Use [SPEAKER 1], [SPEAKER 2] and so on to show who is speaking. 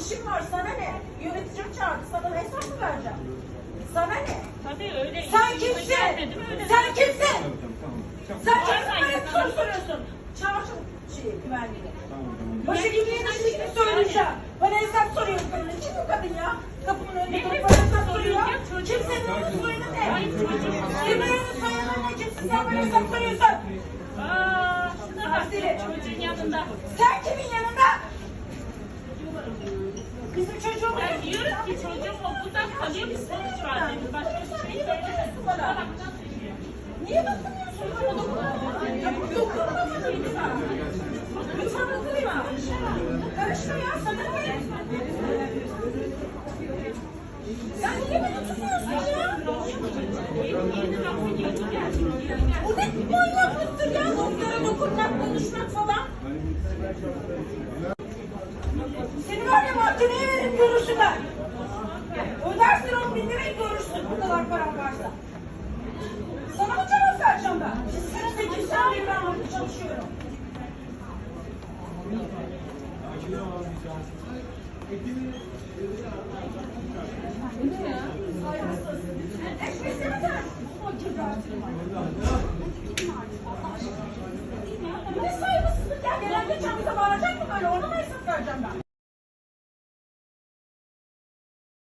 [SPEAKER 1] İşim var sana ne? Yöneticim çağırdı sana hesap mı vereceğim? Sana ne?
[SPEAKER 2] Tabii öyle.
[SPEAKER 1] Sen kimsin?
[SPEAKER 2] gelmedim, öyle
[SPEAKER 1] Sen
[SPEAKER 2] dedim.
[SPEAKER 1] kimsin? Sen kimsin bana soru soruyorsun? Çağır şu şeyi güvenliği. Başhekimliğin işini söyleyeceğim. Bana hesap soruyor kadın. Kim bu kadın ya? Kapımın önünde durup bana hesap
[SPEAKER 2] soruyor.
[SPEAKER 1] Kimsenin onun soyunu ne?
[SPEAKER 2] Çocuk.
[SPEAKER 1] Kimsenin soyunu ne? Kimsin sen bana hesap soruyorsun?
[SPEAKER 2] Aa, şuna bak.
[SPEAKER 1] Aksine.
[SPEAKER 2] Çocuğun yanında.
[SPEAKER 1] Sen kimin yanında? Bizim
[SPEAKER 2] diyorum ki çocuğum okulda kalıyor bir sonuç var dedim. Başka bir şey.
[SPEAKER 1] Bana
[SPEAKER 2] bakacağım söylüyor.
[SPEAKER 1] Niye bakmıyorsun bana dokunma? Ya bu dokunma bana lütfen. Lütfen dokunma. Karışma ya sana ne? Sen niye beni tutuyorsun ya? Bu ne manyaklıktır ya doktora dokunmak, konuşmak falan. Seni var ya mahkemeye verin görürsün ben. Ödersin on bin lirayı görürsün bu kadar param varsa. Sana mı cevap vereceğim ben? Sen sekiz saat ben burada çalışıyorum. Eşmesi mi sen? Ne saygısızlık ya? Geçen bize bağıracak mı böyle? Ona mı hesap vereceğim ben?